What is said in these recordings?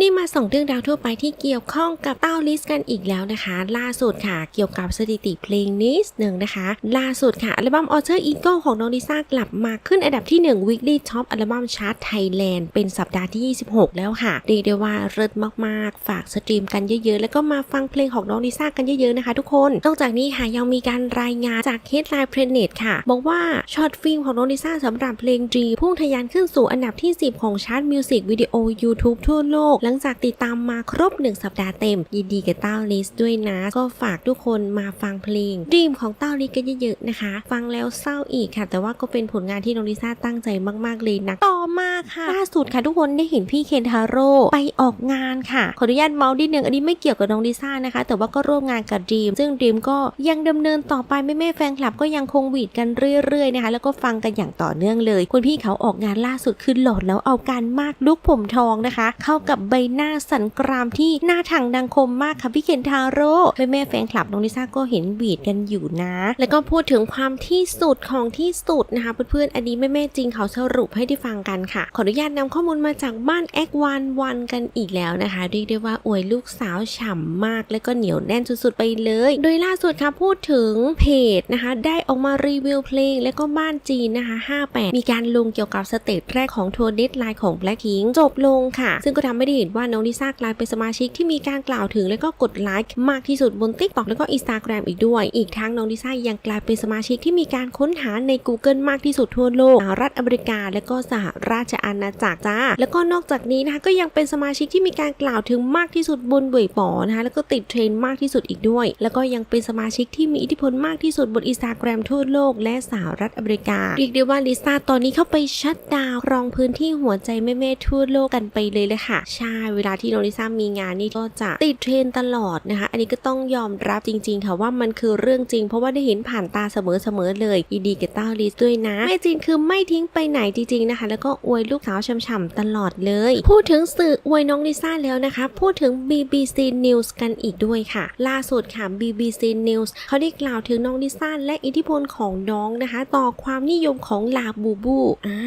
นี้มาส่งเรื่องราวทั่วไปที่เกี่ยวข้องกับเต้าลิสกันอีกแล้วนะคะ ล่าสุดค่ะเกี่ยวกับสถิติเพลงนิดหนึ่งนะคะ ล่าสุดค่ะอัลบั้ม Alter Ego ของน้องลิซ่ากลับมาขึ้นอันดับที่ 1 Weekly Top Album Chart Thailand เป็นสัปดาห์ที่ 26 แล้วค่ะเรียกได้ว่าเลิศมากๆ ฝากสตรีมกันเยอะๆ แล้วก็มาฟังเพลงของน้องลิซ่ากันเยอะๆนะคะ ทุกคนนอกจากนี้ค่ะยังมีการรายงานจาก Headline Planet ค่ะ บอกว่าช็อตฟิล์มของน้องลิซ่าสำหรับเพลง G พุ่งทะยานขึ้นสู่อันดับที่ 10 ของชาร์ตมิวสิกวิดีโอ YouTube ทั่วโลกหลังจากติดตามมาครบ 1 สัปดาห์เต็ม ยินดีกับเต้าลิสด้วยนะ ก็ฝากทุกคนมาฟังเพลงดีมของเต้าลิสกันเยอะๆนะคะ ฟังแล้วเศร้าอีกค่ะ แต่ว่าก็เป็นผลงานที่น้องลิซ่าตั้งใจมากๆเลยนะต่อมาค่ะล่าสุดค่ะทุกคนได้เห็นพี่เคนทาโร่ไปออกงานค่ะ ขออนุญาตเมาส์นิดนึงอันนี้ไม่เกี่ยวกับน้องลิซ่านะคะ แต่ว่าก็ร่วมงานกับดีมซึ่งดีมก็ยังดำเนินต่อไปแม่แม่แฟนคลับก็ยังคงวีดกันเรื่อยๆนะคะ แล้วก็ฟังกันอย่างต่อเนื่องเลย คุณพี่เขาออกงานล่าสุดคือหล่อแล้วเอาการมากลุกผมทองนะคะ เข้ากับใบหน้าสันกรามที่หน้าถังดังคมมากค่ะพี่เคนทาโร่แม่แม่แฟนคลับน้องลิซ่าก็เห็นหวีดกันอยู่นะ แล้วก็พูดถึงความที่สุดของที่สุดนะคะเพื่อนๆอันนี้แม่แม่จริงเขาสรุปให้ได้ฟังกันค่ะ ขออนุญาตนำข้อมูลมาจากบ้านแอควันวันกันอีกแล้วนะคะเรียกได้ว่าอวยลูกสาวฉ่ำมาก และก็เหนียวแน่นสุดๆไปเลย โดยล่าสุดค่ะพูดถึงเพจนะคะได้ออกมารีวิวเพลง และก็บ้านจีนนะคะ 58 มีการลงเกี่ยวกับสเตจแรกของทัวร์เดทไลน์ของ Blackpink จบลงค่ะ ซึ่งก็ทำให้ได้เห็นว่าน้องลิซ่ากลายเป็นสมาชิกที่มีการกล่าวถึงและก็กดไลค์มากที่สุดบน TikTok แล้วก็ Instagram อีกด้วย อีกทั้งน้องลิซ่ายังกลายเป็นสมาชิกที่มีการค้นหาใน Google มากที่สุดทั่วโลกสหรัฐอเมริกา และก็สหราชอาณาจักรจ้า แล้วก็นอกจากนี้นะคะก็ยังเป็นสมาชิกที่มีการกล่าวถึงมากที่สุดบนเว่ยป๋อนะคะแล้วก็ติดเทรนด์มากที่สุดอีกด้วย แล้วก็ยังเป็นสมาชิกที่มีอิทธิพลมากที่สุดบนอินสตาแกรมทั่วโลก และสหรัฐอเมริกาเรียกได้ว่าลิซ่าตอนนี้เข้าไปชัดดาวรองพื้นที่หัวใจแม่ๆทั่วโลกกันไปเลยเลยค่ะใช่เวลาที่น้องลิซ่ามีงานนี่ก็จะติดเทรนตลอดนะคะ อันนี้ก็ต้องยอมรับจริง ๆ ค่ะว่ามันคือเรื่องจริง เพราะว่าได้เห็นผ่านตาเสมอๆเลยยินดีกับเต้าลิสด้วยนะแม่จีนคือไม่ทิ้งไปไหนจริงๆนะคะ แล้วก็อวยลูกสาวช่ำๆตลอดเลย พูดถึงสื่ออวยน้องลิซ่าแล้วนะคะ พูดถึง BBC News กันอีกด้วยค่ะ ล่าสุดค่ะ BBC News เขาได้กล่าวถึงน้องลิซ่าและอิทธิพลของน้องนะคะ ต่อความนิยมของลาบูบูอ่า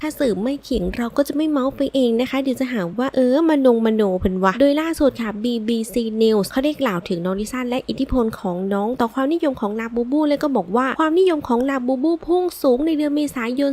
ถ้าสื่อไม่ขิงเราก็จะไม่เมาส์ไปเองนะคะเดี๋ยวจะหาว่าเออมโนมโนเพิ่นวะโดยล่าสุดค่ะ BBC News เขาได้กล่าวถึงน้องลิซ่าและอิทธิพลของน้องต่อความนิยมของลาบูบูและก็บอกว่าความนิยมของลาบูบูพุ่งสูงในเดือนเมษายน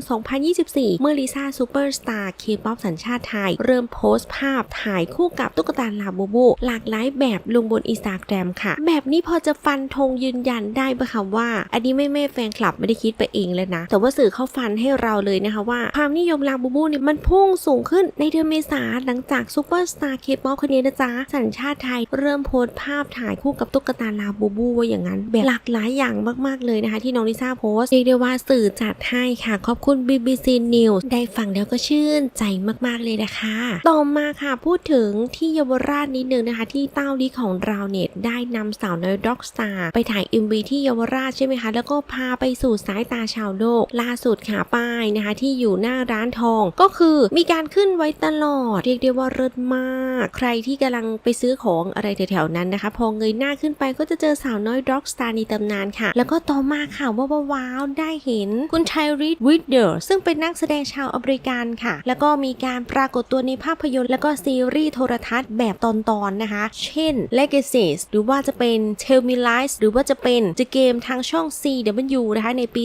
2024 เมื่อลิซ่าซูเปอร์สตาร์เคป๊อปสัญชาติไทย เริ่มโพสต์ภาพถ่ายคู่กับตุ๊กตาลาบูบู หลากหลายแบบลงบนอินสตาแกรมค่ะ แบบนี้พอจะฟันธงยืนยันได้ปะคะว่า อันนี้ไม่แม่แฟนคลับไม่ได้คิดไปเองเลยนะ แต่ว่าสื่อเข้าฟันให้เราเลยนะคะว่า ความนิยมลาบูบูเนี่ยมันพุ่งสูงขึ้นในเดือนเมษาหลังจากซูเปอร์สตาร์เคป๊อปคนนี้นะจ๊ะ สัญชาติไทยเริ่มโพสต์ภาพถ่ายคู่กับตุ๊กตาลาบูบูว่าอย่างนั้น แบบหลากหลายอย่างมากๆเลยนะคะ ที่น้องลิซ่าโพสต์เรียกได้ว่าสื่อจัดให้ค่ะ ขอบคุณ BBC News ได้ฟังแล้วก็ชื่นใจมากๆเลยนะคะ ต่อมาค่ะพูดถึงที่เยาวราชนิดนึงนะคะ ที่เต้าลีของเราเนี่ยได้นำสาวน้อยด็อกสตาร์ไปถ่าย MV ที่เยาวราชใช่ไหมคะ แล้วก็พาไปสู่สายตาชาวโลก ล่าสุดค่ะป้ายนะคะ ที่อยู่หน้าร้านทอง ก็คือมีการขึ้นไว้ตลอด เรียกได้ว่าเลิศมาก ใครที่กำลังไปซื้อของอะไรแถวๆนั้นนะคะ พอเงยหน้าขึ้นไปก็จะเจอสาวน้อยด็อกสตาร์ในตำนานค่ะ แล้วก็ต่อมาค่ะว่าว้าวได้เห็นคุณไทรีดวิดเดอร์ซึ่งเป็นนักแสดงชาวอเมริกันค่ะ แล้วก็มีการปรากฏตัวในภาพยนตร์ แล้วก็ซีรีส์โทรทัศน์แบบตอนๆนะคะ เช่น Legacies หรือว่าจะเป็น Tell Me Lies หรือว่าจะเป็น The Game ทางช่อง CW นะคะในปี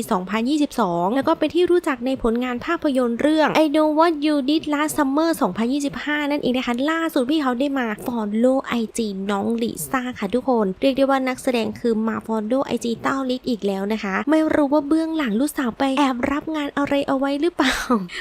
2022 แล้วก็เป็นที่รู้จักในผลงานภาพยนตร์เรื่อง I Know What You Did Last Summer 2025 นั่นเองนะคะ ล่าสุดพี่เขาได้มา follow IG น้องลิซ่าค่ะทุกคน เรียกได้ว่านักแสดงคือมา follow IG เต้าลิกอีกแล้วนะคะ ไม่รู้ว่าเบื้องหลังลูกสาวไปแอบรับงานอะไรเอาไว้หรือเปล่า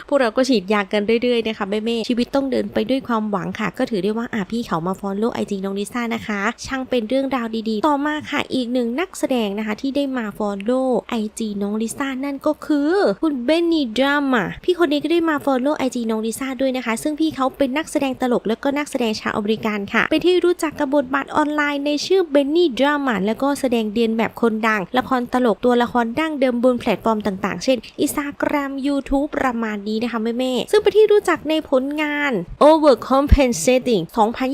พวกเราก็ฉีดยากันเรื่อยๆนะคะแม่ๆชีวิตต้องเดินไปด้วยความหวังค่ะ ก็ถือได้ว่าอะพี่เขามา follow IG น้องลิซ่านะคะ ช่างเป็นเรื่องราวดีๆ ต่อมาค่ะอีกหนึ่งนักแสดงนะคะที่ได้มา follow IG น้องลิซ่านั่นก็คือคุณเบนนี่ดราม่าพี่คนนี้ก็ได้มา follow IG น้องลิซ่าด้วยนะคะ ซึ่งพี่เขาเป็นนักแสดงตลกแล้วก็นักแสดงชาวอเมริกันค่ะ เป็นที่รู้จักกับบทบาทออนไลน์ในชื่อเบนนี่ดราม่าแล้วก็แสดงเดียนแบบคนดัง ละครตลกตัวละครดั้งเดิมบนแพลตฟอร์มต่างๆ เช่น Instagram YouTube ประมาณนี้นะคะแม่ๆซึ่งเป็นที่รู้จักในผลงาน Overcompensating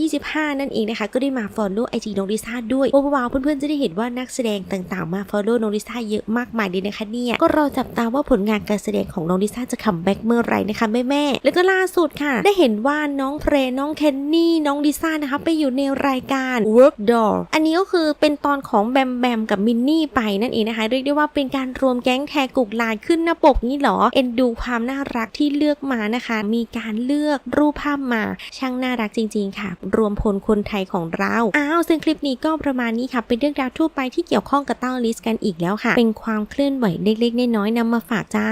2025 นั่นเองนะคะ ก็ได้มา follow IG น้องลิซ่าด้วยว้าวๆเพื่อนๆจะได้เห็นว่านักแสดงต่างๆ มา follow น้องลิซ่าเยอะมากมายเลยนะคะเนี่ยก็รอจับตาว่าผลงานการแสดงของน้องลิซ่าจะคัมแบ็กเมื่อไหร่นะคะแม่ๆแล้วก็ล่าสุดค่ะ ได้เห็นว่าน้องเพลน้องเคนนี่น้องลิซ่านะคะไปอยู่ในรายการ Work Door อันนี้ก็คือเป็นตอนของแบมแบมกับมินนี่ไปนั่นเองนะคะ เรียกได้ว่าเป็นการรวมแก๊งแทกุกลายขึ้นหน้าปกนี่หรอ เอ็นดูความน่ารักที่เลือกมานะคะ มีการเลือกรูปภาพมาช่างน่ารักจริง ๆ ค่ะ รวมพลคนไทยของเรา อ้าวซึ่งคลิปนี้ก็ประมาณนี้ค่ะ เป็นเรื่องราวทั่วไปที่เกี่ยวข้องกับเต้าลิสกันอีกแล้วค่ะ เป็นความเคลื่อนไหวเล็กๆน้อยๆนำมาฝากจ้า